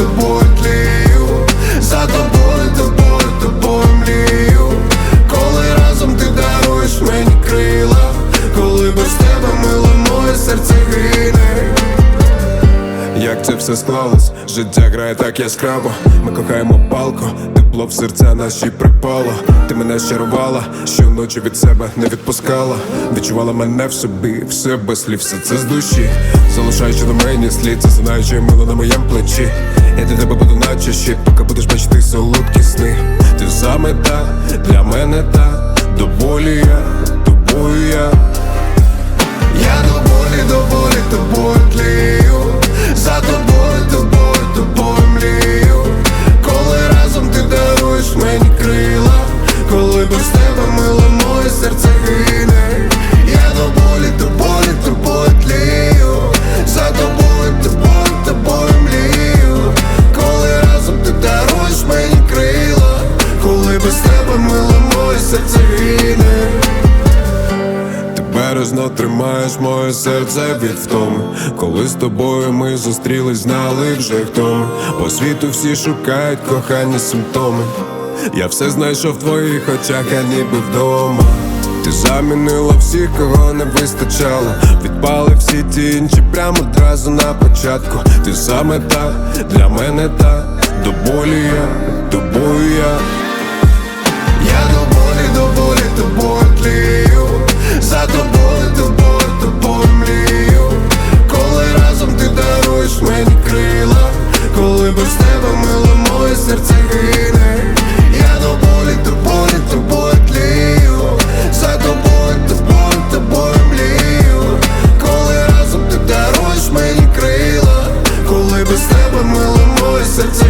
тобою тлію, за тобою, тобою, тобою млію. Коли разом ти даруєш мені крила, коли без тебе мило моє серце гине. Як це все склалось, життя грає так яскраво. Ми кохаємо палко, тепло в серця наші припало. Ти мене щарувала, щоночі від себе не відпускала. Відчувала мене в собі, все без слів, все це з душі. Залишаючи на мені слід, це знаючи мило на моєму плечі Я для тебе буду наче щит, поки будеш бачити солодкі сни Ти саме та, для мене та, до болі я, тобою я. Я до болі, до болі тобою тлію За тобою, тобою, тобою млію. Коли разом ти даруєш мені крила Коли без тебе мило моє серце ти тримаєш моє серце від втоми Коли з тобою ми зустрілись, знали вже хто. По світу всі шукають кохання симптоми Я все знайшов в твоїх очах, я ніби вдома. Ти замінила всіх, кого не вистачало. Відпали всі ті інші прямо одразу на початку. Ти саме та, для мене та, до болі я, тобою я sensitive.